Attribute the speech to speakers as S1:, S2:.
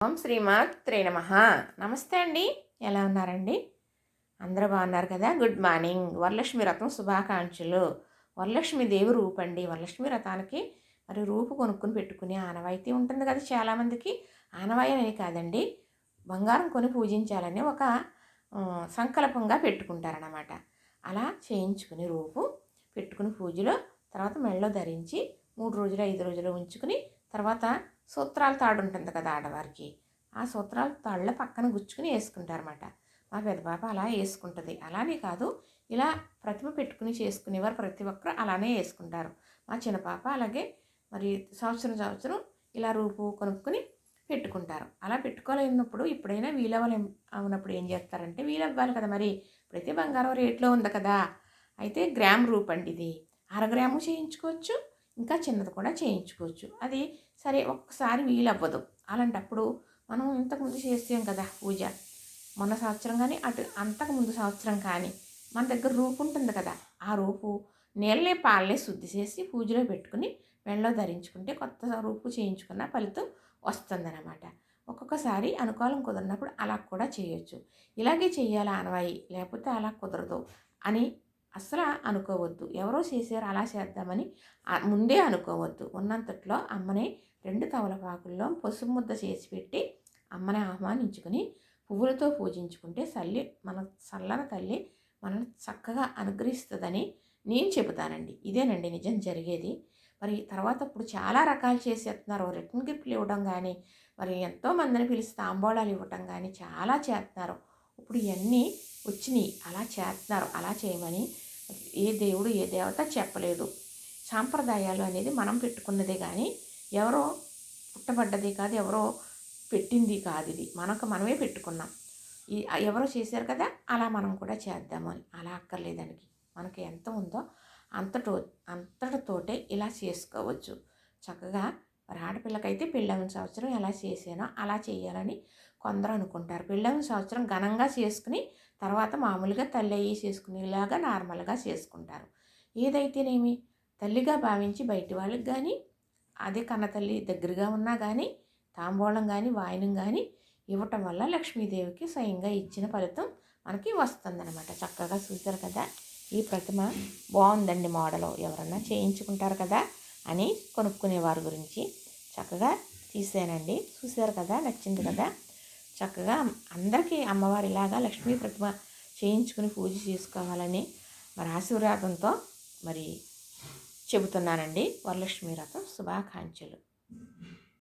S1: ఓం శ్రీమాత్రే నమ. నమస్తే అండి. ఎలా ఉన్నారండి? అందరూ బాగున్నారు కదా? గుడ్ మార్నింగ్ వరలక్ష్మి రథం శుభాకాంక్షలు. వరలక్ష్మి దేవి రూపు అండి. వరలక్ష్మి రథానికి మరి రూపు కొనుక్కొని పెట్టుకునే ఆనవాయితీ ఉంటుంది కదా చాలామందికి. ఆనవాయి అని కాదండి. బంగారం కొని పూజించాలని ఒక సంకల్పంగా పెట్టుకుంటారనమాట అలా చేయించుకుని రూపు పెట్టుకుని పూజలో తర్వాత మెళ్ళలో ధరించి మూడు రోజులు ఐదు రోజులు ఉంచుకుని తర్వాత సూత్రాల తాడు ఉంటుంది కదా ఆడవారికి. ఆ సూత్రాల తాళ్ళ పక్కన గుచ్చుకుని వేసుకుంటారన్నమాట. మా పెద్దపాప అలా వేసుకుంటుంది. అలానే కాదు ఇలా ప్రతిమ పెట్టుకుని చేసుకునేవారు ప్రతి ఒక్కరు అలానే వేసుకుంటారు. మా చిన్న పాప అలాగే మరి సంవత్సరం సంవత్సరం ఇలా రూపు కొనుక్కొని పెట్టుకుంటారు. అలా పెట్టుకోలేనప్పుడు ఇప్పుడైనా వీలవ్వలే అవునప్పుడు ఏం చేస్తారంటే వీలవ్వాలి కదా మరి. ప్రతి బంగారం రేట్లో ఉంది కదా. అయితే గ్రామ్ రూప్ అండి ఇది అరగ్రాము చేయించుకోవచ్చు. ఇంకా చిన్నది కూడా చేయించుకోవచ్చు. అది సరే ఒక్కసారి వీలవ్వదు. అలాంటప్పుడు మనం ఇంతకుముందు చేస్తాం కదా పూజ. మొన్న సంవత్సరం కానీ అటు అంతకు ముందు సంవత్సరం కానీ మన దగ్గర రూపు ఉంటుంది కదా. ఆ రూపు నీళ్ళే పాలనే శుద్ధి చేసి పూజలో పెట్టుకుని మెళ్ళలో ధరించుకుంటే కొత్త రూపు చేయించుకున్న ఫలితం వస్తుందన్నమాట. ఒక్కొక్కసారి అనుకూలం కుదిరినప్పుడు అలా కూడా చేయొచ్చు. ఇలాగే చెయ్యాలి అనవాయి లేకపోతే అలా కుదరదు అని అసలు అనుకోవద్దు. ఎవరో చేశారు అలా చేద్దామని ముందే అనుకోవద్దు. ఉన్నంతట్లో అమ్మని రెండు తవలపాకుల్లో పసుపు ముద్ద చేసి పెట్టి అమ్మని ఆహ్వానించుకుని పువ్వులతో పూజించుకుంటే తల్లి మన చల్లన తల్లి మనల్ని చక్కగా అనుగ్రహిస్తుందని నేను చెబుతానండి. ఇదేనండి నిజం జరిగేది. మరి తర్వాత ఇప్పుడు చాలా రకాలు చేసేస్తున్నారు రిటర్న్ గిఫ్ట్లు ఇవ్వడం కానీ మరి ఎంతోమందిని పిలిచి తాంబూలాలు ఇవ్వటం కానీ చాలా చేస్తున్నారు. ఇప్పుడు ఇవన్నీ వచ్చినాయి. అలా చేస్తున్నారు. అలా చేయమని ఏ దేవుడు ఏ దేవత చెప్పలేదు. సాంప్రదాయాలు అనేది మనం పెట్టుకున్నదే కానీ ఎవరో పుట్టబడ్డది కాదు ఎవరో పెట్టింది కాదు ఇది. మనకు మనమే పెట్టుకున్నాం. ఈ ఎవరో చేశారు కదా అలా మనం కూడా చేద్దాము అని. అలా అక్కర్లేదానికి మనకి ఎంత ఉందో అంతటో అంతటితోటే ఇలా చేసుకోవచ్చు. చక్కగా మరి ఆడపిల్లకైతే పెళ్ళవని సంవత్సరం ఎలా చేసానో అలా చేయాలని కొందరు అనుకుంటారు. పెళ్ళవని సంవత్సరం ఘనంగా చేసుకుని తర్వాత మామూలుగా తల్లి అయ్యి చేసుకునేలాగా నార్మల్గా చేసుకుంటారు. ఏదైతేనేమి? తల్లిగా భావించి బయటి వాళ్ళకి కానీ అదే కన్న తల్లి దగ్గరగా ఉన్నా కానీ తాంబూలం కానీ వాయనం కానీ ఇవ్వటం వల్ల లక్ష్మీదేవికి స్వయంగా ఇచ్చిన ఫలితం మనకి వస్తుందన్నమాట. చక్కగా చూశారు కదా? ఈ ప్రతిమ బాగుందండి మోడల్. ఎవరన్నా చేయించుకుంటారు కదా? అని కొనుక్కునేవారి గురించి చక్కగా తీసానండి చూశారు కదా నచ్చింది కదా. చక్కగా అందరికీ అమ్మవారి ఇలాగా లక్ష్మీ ప్రతిమ చేయించుకుని పూజ చేసుకోవాలని మరి ఆశీర్వాదంతో మరి చెబుతున్నానండి. వరలక్ష్మీ రథం శుభాకాంక్షలు.